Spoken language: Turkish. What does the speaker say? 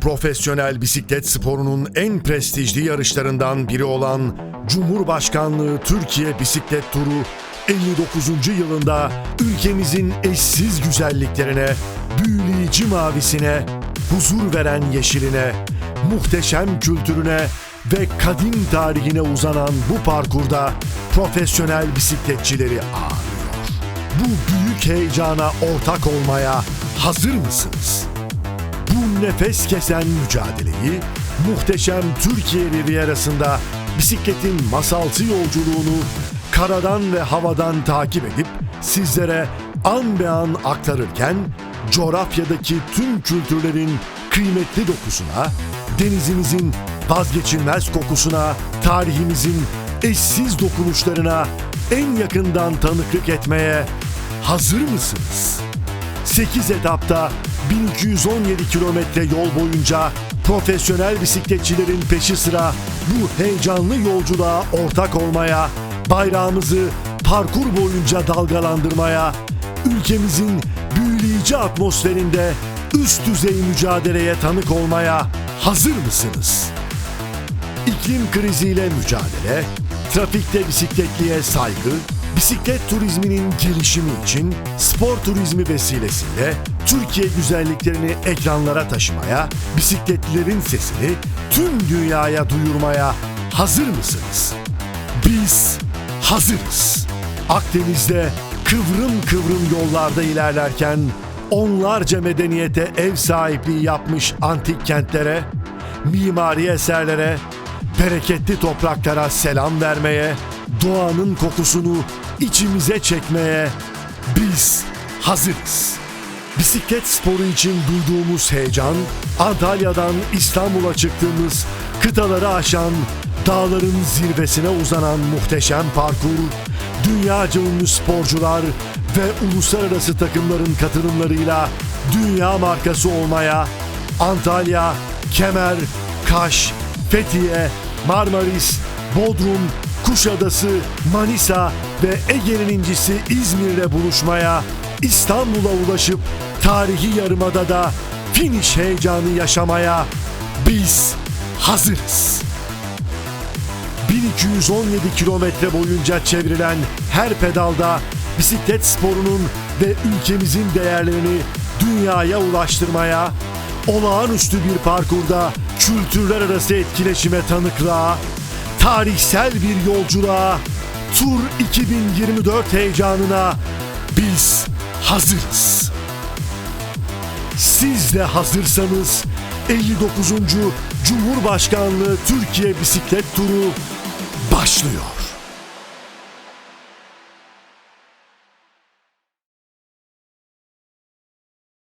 Profesyonel bisiklet sporunun en prestijli yarışlarından biri olan Cumhurbaşkanlığı Türkiye Bisiklet Turu 59. yılında ülkemizin eşsiz güzelliklerine, büyüleyici mavisine, huzur veren yeşiline, muhteşem kültürüne ve kadim tarihine uzanan bu parkurda profesyonel bisikletçileri ağırlıyor. Bu büyük heyecana ortak olmaya hazır mısınız? Bu nefes kesen mücadeleyi muhteşem Türkiye Rivierası'nda bisikletin masalsı yolculuğunu karadan ve havadan takip edip sizlere an be an aktarırken coğrafyadaki tüm kültürlerin kıymetli dokusuna, denizimizin vazgeçilmez kokusuna, tarihimizin eşsiz dokunuşlarına en yakından tanıklık etmeye hazır mısınız? 8 etapta 1217 kilometre yol boyunca profesyonel bisikletçilerin peşi sıra bu heyecanlı yolculuğa ortak olmaya, bayrağımızı parkur boyunca dalgalandırmaya, ülkemizin büyüleyici atmosferinde üst düzey mücadeleye tanık olmaya hazır mısınız? İklim kriziyle mücadele, trafikte bisikletliye saygı, bisiklet turizminin gelişimi için spor turizmi vesilesiyle Türkiye güzelliklerini ekranlara taşımaya, bisikletlilerin sesini tüm dünyaya duyurmaya hazır mısınız? Biz hazırız. Akdeniz'de kıvrım kıvrım yollarda ilerlerken onlarca medeniyete ev sahipliği yapmış antik kentlere, mimari eserlere, bereketli topraklara selam vermeye, doğanın kokusunu içimize çekmeye biz hazırız. Bisiklet sporu için duyduğumuz heyecan, Antalya'dan İstanbul'a çıktığımız kıtaları aşan, dağların zirvesine uzanan muhteşem parkur, dünyaca ünlü sporcular ve uluslararası takımların katılımlarıyla dünya markası olmaya, Antalya, Kemer, Kaş, Fethiye, Marmaris, Bodrum, Kuşadası, Manisa ve Ege'nin incisi İzmir'le buluşmaya, İstanbul'a ulaşıp tarihi yarımadada finish heyecanı yaşamaya biz hazırız. 1217 kilometre boyunca çevrilen her pedalda bisiklet sporunun ve ülkemizin değerlerini dünyaya ulaştırmaya, olağanüstü bir parkurda kültürler arası etkileşime tanıklığa, tarihsel bir yolculuğa, Tur 2024 heyecanına biz hazırız. Siz de hazırsanız 59. Cumhurbaşkanlığı Türkiye Bisiklet Turu başlıyor.